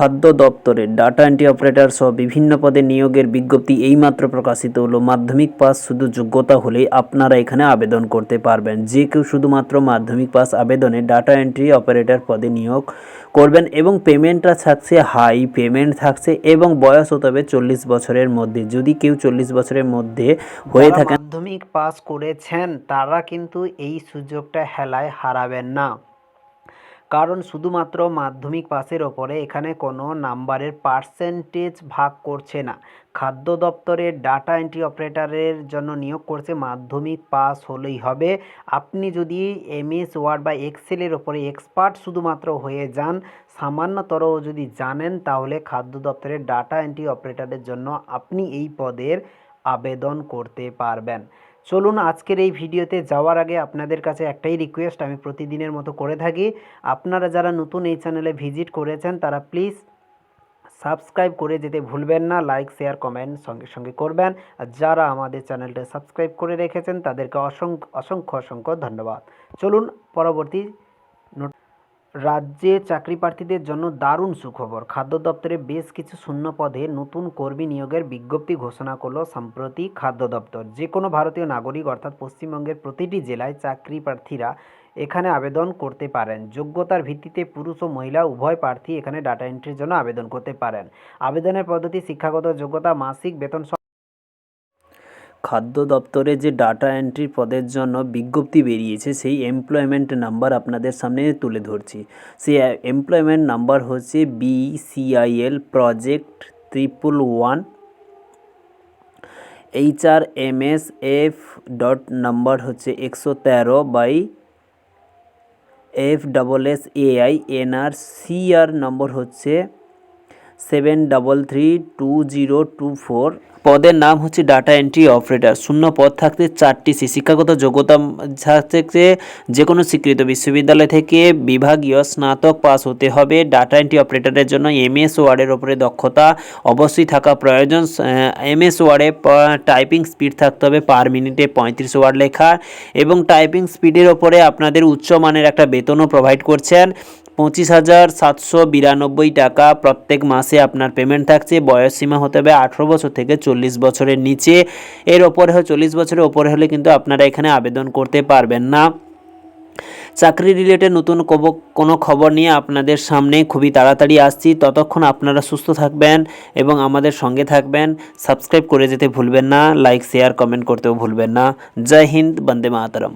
খাদ্য দপ্তরে data entry operator সহ বিভিন্ন পদে নিয়োগের বিজ্ঞপ্তি এইমাত্র প্রকাশিত হলো। মাধ্যমিক পাস শুধু যোগ্যতা হলেই আপনারা এখানে আবেদন করতে পারবেন। যে কেউ শুধুমাত্র মাধ্যমিক পাস আবেদনে ডাটা এন্ট্রি অপারেটর পদে নিয়োগ করবেন এবং পেমেন্টটা থাকছে হাই পেমেন্ট থাকছে এবং বয়স হতে হবে চল্লিশ বছরের মধ্যে। যদি কেউ চল্লিশ বছরের মধ্যে হয়ে থাকে মাধ্যমিক পাস করেছেন তারা কিন্তু এই সুযোগটা হেলায় হারাবেন না। কারণ শুধুমাত্র মাধ্যমিক পাসের ওপরে এখানে কোনো নাম্বারের পার্সেন্টেজ ভাগ করছে না। খাদ্য দপ্তরের ডাটা এন্ট্রি অপারেটারের জন্য নিয়োগ করছে মাধ্যমিক পাস হলেই হবে। আপনি যদি এমএস, ওয়ার্ড বা এক্সেলের ওপরে এক্সপার্ট শুধুমাত্র হয়ে যান, সামান্যতর যদি জানেন, তাহলে খাদ্য দপ্তরের ডাটা এন্ট্রি অপারেটারের জন্য আপনি এই পদের আবেদন করতে পারবেন। চলুন আজকের এই ভিডিওতে যাওয়ার আগে আপনাদের কাছে একটাই রিকোয়েস্ট আমি প্রতিদিনের মতো করে থাকি। আপনারা যারা নতুন এই চ্যানেলে ভিজিট করেছেন, তারা প্লিজ সাবস্ক্রাইব করে যেতে ভুলবেন না লাইক শেয়ার কমেন্ট সঙ্গে সঙ্গে করবেন। আর যারা আমাদের চ্যানেলটা সাবস্ক্রাইব করে রেখেছেন, তাদেরকে অসংখ্য অসংখ্য অসংখ্য ধন্যবাদ। চলুন পরবর্তী নোট রাজ্যে চাকরি প্রার্থীদের জন্য দারুণ সুখবর। খাদ্য দপ্তরে বেশ কিছু শূন্য পদে নতুন কর্মী নিয়োগের বিজ্ঞপ্তি ঘোষণা করল সম্প্রতি খাদ্য দপ্তর যে কোনো ভারতীয় নাগরিক, অর্থাৎ পশ্চিমবঙ্গের প্রতিটি জেলায় চাকরি প্রার্থীরা এখানে আবেদন করতে পারেন। যোগ্যতার ভিত্তিতে পুরুষ ও মহিলা উভয় প্রার্থী এখানে ডাটা এন্ট্রির জন্য আবেদন করতে পারেন। আবেদনের পদ্ধতি, শিক্ষাগত যোগ্যতা, মাসিক বেতন খাদ্য দপ্তরে যে ডাটা এন্ট্রি পদের জন্য বিজ্ঞপ্তি বেরিয়েছে, সেই এমপ্লয়মেন্ট নাম্বার আপনাদের সামনে তুলে ধরছি। সেই এমপ্লয়মেন্ট নাম্বার হচ্ছে BCIL project triple one H R M S F dot number হচ্ছে একশো তেরো by F double S AI NR CR number হচ্ছে seven double three two zero two four পদের নাম হচ্ছে ডাটা এন্ট্রি অপারেটর শূন্য পদ থাকতে চারটি সি শিক্ষাগত যোগ্যতা থাকতে যে কোনো স্বীকৃত বিশ্ববিদ্যালয় থেকে বিভাগীয় স্নাতক পাস হতে হবে। ডাটা এন্ট্রি অপারেটরের জন্য এমএস ওয়ার্ডের ওপরে দক্ষতা অবশ্যই থাকা প্রয়োজন। এমএস ওয়ার্ডে টাইপিং স্পিড থাকতে হবে পার মিনিটে পঁয়ত্রিশ ওয়ার্ড লেখা। এবং টাইপিং স্পিডের ওপরে আপনাদের উচ্চমানের একটা বেতনও প্রোভাইড করছেন। পঁচিশ হাজার সাতশো বিরানব্বই টাকা প্রত্যেক মাসে আপনার পেমেন্ট থাকছে। বয়স সীমা হতে হবে আঠেরো বছর থেকে চল্লিশ বছরের নিচে। এর ওপরে চল্লিশ বছরের ওপরে হলে কিন্তু আপনারা এখানে আবেদন করতে পারবেন না। চাকরি রিলেটেড নতুন কোনো খবর নিয়ে আপনাদের সামনে খুবই তাড়াতাড়ি আসছি। ততক্ষণ আপনারা সুস্থ থাকবেন এবং আমাদের সঙ্গে থাকবেন। সাবস্ক্রাইব করে যেতে ভুলবেন না লাইক শেয়ার কমেন্ট করতেও ভুলবেন না। জয় হিন্দ, বন্দে মাতরম।